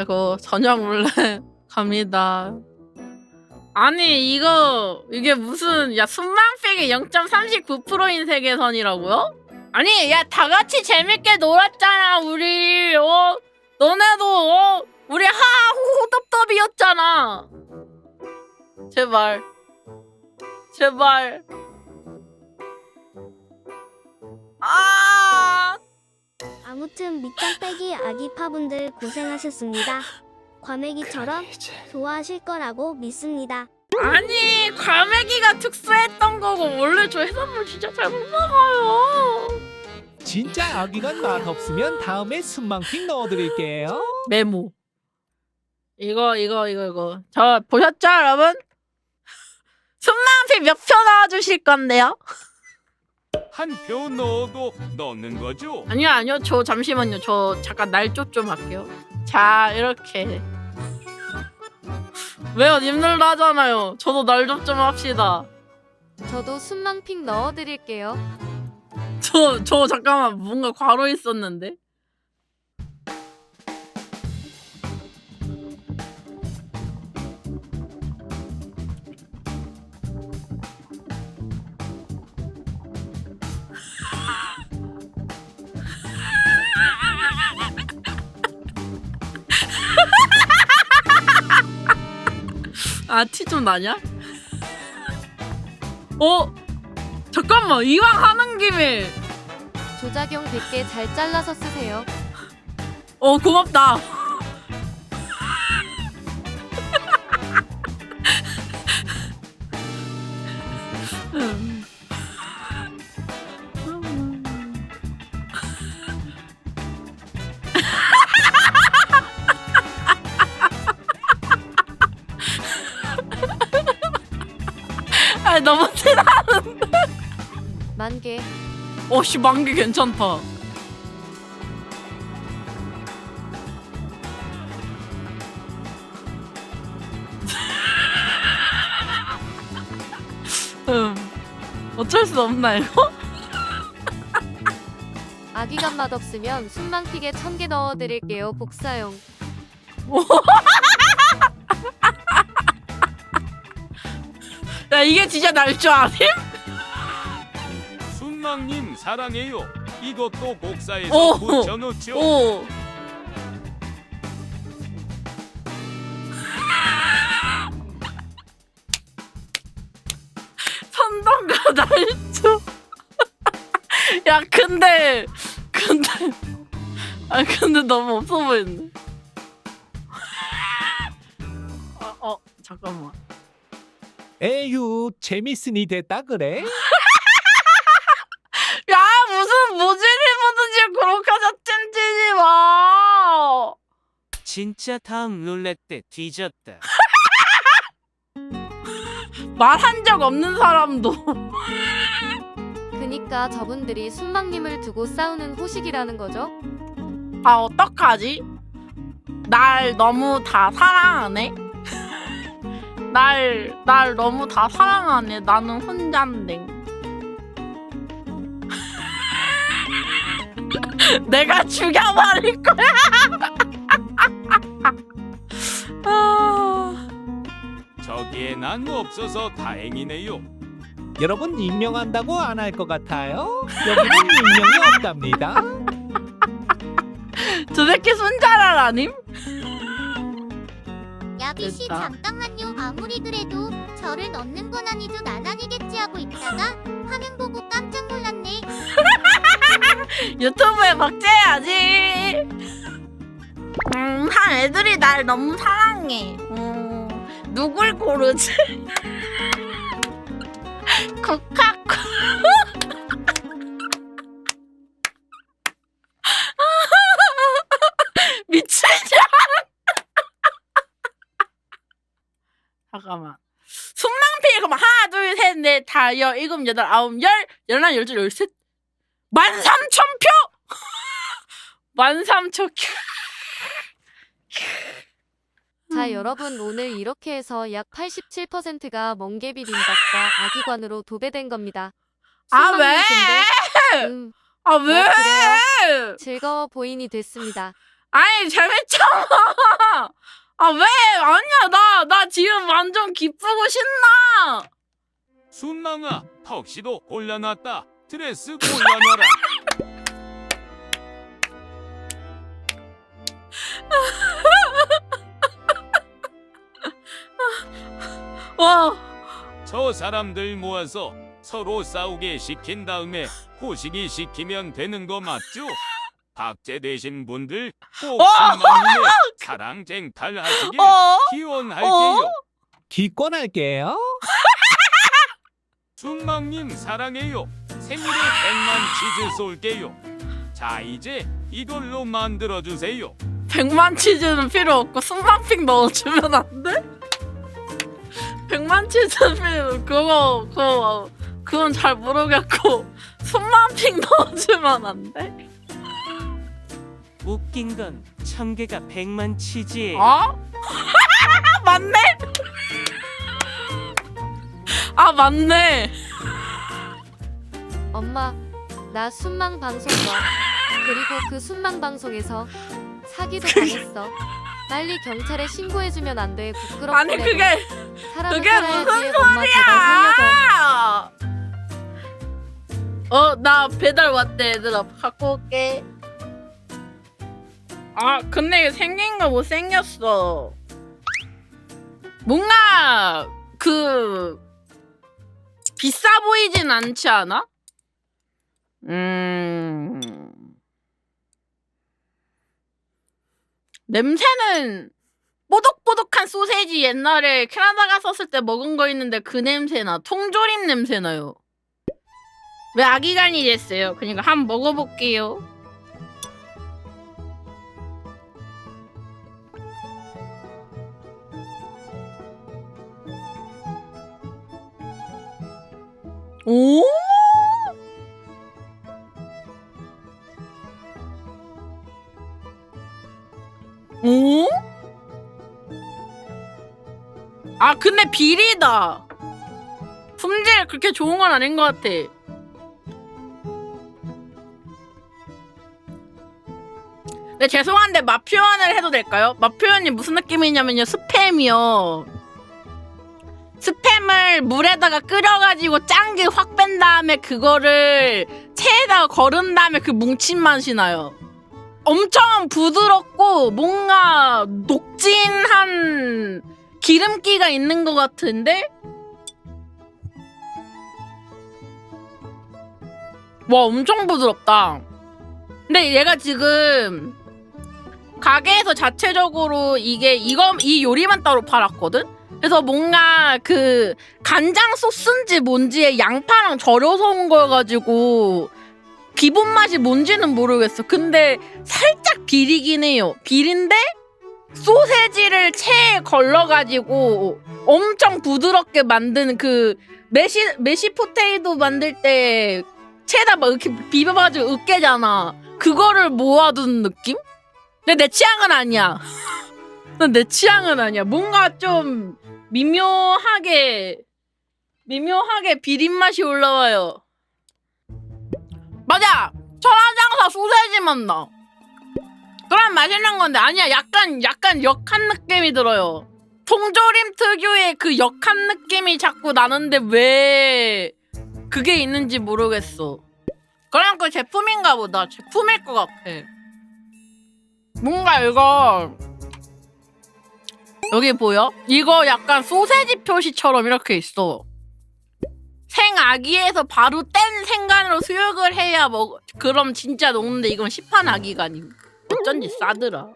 아이고 저녁 룰렛 갑니다. 아니 이거 이게 무슨 야 순망팩이 0.39%인 세계선이라고요? 아니 야 다 같이 재밌게 놀았잖아 우리. 어? 너네도 어? 우리 하하호호 덥덥이었잖아. 제발. 제발. 아 아무튼 밑장 빼기 아기 파분들 고생하셨습니다. 과메기처럼 좋아하실 거라고 믿습니다. 아니 과메기가 특수했던 거고 원래 저 해산물 진짜 잘 못 먹어요 진짜 아기간 맛없으면 다음에 순망핑 넣어드릴게요. 메모 이거 이거 이거 이거 저 보셨죠 여러분? 순망피 몇표 넣어주실 건데요? 한 표 넣어도 넣는 거죠? 아니요 아니요. 저 잠시만요. 저 잠깐 날조 좀 할게요. 자 이렇게. 왜요 님들도 하잖아요. 저도 날조 좀 합시다. 저도 순망핑 넣어드릴게요. 저 저 잠깐만 뭔가 과로 있었는데 아 티 좀 나냐? 어? 잠깐만 이왕 하는 김에 조작용 100개 잘 잘라서 쓰세요. 어 고맙다. 만 개. 어씨 만개 괜찮다. 음 어쩔 수 없나요? 아기간 맛없으면 순망픽에 천개 넣어드릴게요. 복사용. 야 이게 진짜 날 줄 아니? 순망님 사랑해요. 이것도 복사해서 오. 붙여놓죠. 오. 선동가 날조. 야 근데 근데 아 근데 너무 없어 보이네. 어, 어 잠깐만. 에휴 재밌으니 됐다 그래? 진짜 다음 룰렛 때 뒤졌다. 말한 적 없는 사람도. 그니까 저분들이 순망님을 두고 싸우는 호식이라는 거죠? 아 어떡하지? 날 너무 다 사랑하네. 날, 날 너무 다 사랑하네. 나는 혼잔데. 내가 죽여버릴 거야. 난 없어서 다행이네요. 여러분 임명한다고 안 할 것 같아요? 여기는 임명이 없답니다. 저 새끼 손자랄 아님? 야비 씨 됐다. 잠깐만요. 아무리 그래도 저를 넣는 건 아니죠. 난 아니겠지 하고 있다가 화면 보고 깜짝 놀랐네. 유튜브에 박제해야지. 음, 한 애들이 날 너무 사랑해. 음, 누굴 고르지? 코카코. 미치냐? 잠깐만. 순망피 그럼 하나 둘 셋 넷 다 여 일곱 여덟 아홉 열 열하나 열둘 열셋 만 삼천 표! 만 삼천 표. 자, 여러분 오늘 이렇게 해서 약 87%가 멍게 비빔밥과 아기관으로 도배된 겁니다. 아 왜? 음, 아뭐 왜? 즐거워 보인이 됐습니다. 아니 재밌잖아. 아 왜? 아니야 나나 지금 완전 기쁘고 신나. 순망아 턱시도 골라놨다. 드레스 골라놔라. 와. 저 사람들 모아서 서로 싸우게 시킨 다음에 호식이 시키면 되는 거 맞죠? 박제되신 분들 꼭 어! 순망님의 사랑 쟁탈 하시길 어? 기원할게요. 기권할게요. 순망님 사랑해요. 생일에 100만 치즈 쏠게요. 자 이제 이걸로 만들어 주세요. 백만 치즈는 필요 없고 순만핑 넣어주면 안 돼? 백만 치즈는 필요 그거 그거 그건 잘 모르겠고 순만핑 넣어주면 안 돼? 웃긴 건 청개가 백만 치즈에 어? 맞네? 아 맞네. 엄마, 나 순망 방송 봐. 그리고 그 순망 방송에서 사기도 당했어. 빨리 경찰에 신고해주면 안 돼. 부끄럽고. 아니 그게 사람은 그게 살아야지. 무슨 엄마 제발 살려줘. 아! 어, 나 배달 왔대, 얘들아. 갖고 올게. 아, 근데 생긴 거 못 생겼어. 뭔가, 그, 비싸 보이진 않지 않아? 음. 냄새는 뽀득뽀득한 소세지 옛날에 캐나다 갔었을 때 먹은 거 있는데 그 냄새나 통조림 냄새나요. 왜 아기간이 됐어요? 그러니까 한번 먹어볼게요. 오? 오? 아 근데 비리다. 품질 그렇게 좋은 건 아닌 것 같아. 네 죄송한데 맛 표현을 해도 될까요? 맛 표현이 무슨 느낌이냐면요 스팸이요. 스팸을 물에다가 끓여가지고 짠게 확 뺀 다음에 그거를 체에다가 거른 다음에 그 뭉친 맛이 나요. 엄청 부드럽고 뭔가 녹진한 기름기가 있는 것 같은데 와 엄청 부드럽다. 근데 얘가 지금 가게에서 자체적으로 이게 이거 이 요리만 따로 팔았거든. 그래서 뭔가 그 간장 소스인지 뭔지에 양파랑 절여서 온 거여가지고 기본 맛이 뭔지는 모르겠어. 근데 살짝 비리긴 해요. 비린데 소세지를 체에 걸러가지고 엄청 부드럽게 만든 그 메시 메시 포테이토 만들 때 체에다 막 이렇게 비벼가지고 으깨잖아. 그거를 모아둔 느낌? 근데 내 취향은 아니야. 내 취향은 아니야. 뭔가 좀 미묘하게 미묘하게 비린 맛이 올라와요. 맞아. 천하장사 소세지 맛 나. 그럼 맛있는 건데 아니야. 약간 약간 역한 느낌이 들어요. 통조림 특유의 그 역한 느낌이 자꾸 나는데 왜 그게 있는지 모르겠어. 그냥 그 제품인가 보다. 제품일 것 같아. 뭔가 이거 여기 보여? 이거 약간 소세지 표시처럼 이렇게 있어. 생아기에서 바로 뗀 생간으로 수육을 해야 먹 그럼 진짜 녹는데 이건 시판 아기가 아님. 어쩐지 싸더라.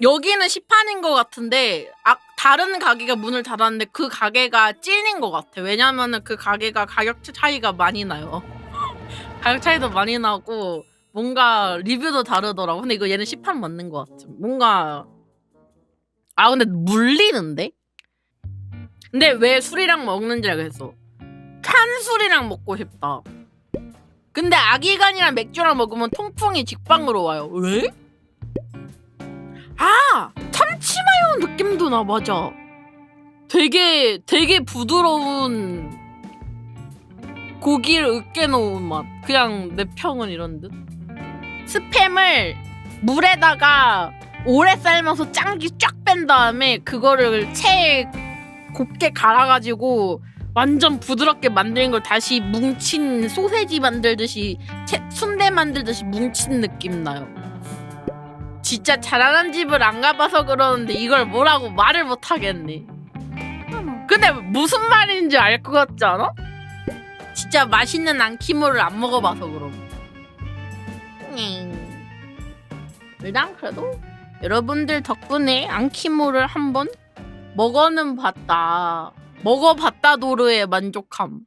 여기는 시판인 것 같은데 아, 다른 가게가 문을 닫았는데 그 가게가 찐인 것 같아. 왜냐면은 그 가게가 가격 차이가 많이 나요. 가격 차이도 많이 나고 뭔가 리뷰도 다르더라고. 근데 이거 얘는 시판 맞는 것 같아. 뭔가 아 근데 물리는데? 근데 왜 술이랑 먹는지 알겠어. 캔 술이랑 먹고 싶다. 근데 아기간이랑 맥주랑 먹으면 통풍이 직방으로 와요. 왜? 아 참치마요 느낌도 나 맞아. 되게 되게 부드러운 고기를 으깨 놓은 맛. 그냥 내 평은 이런 듯. 스팸을 물에다가 오래 삶아서 짱기 쫙 뺀 다음에 그거를 체에 곱게 갈아가지고 완전 부드럽게 만드는 걸 다시 뭉친 소세지 만들듯이 채, 순대 만들듯이 뭉친 느낌 나요. 진짜 잘하는 집을 안 가봐서 그러는데 이걸 뭐라고 말을 못 하겠네. 근데 무슨 말인지 알 것 같지 않아? 진짜 맛있는 안키모를 안 먹어봐서 그럼. 음. 일단 그래도 여러분들 덕분에 안키모를 한번 먹어는 봤다. 먹어봤다 도르의 만족함.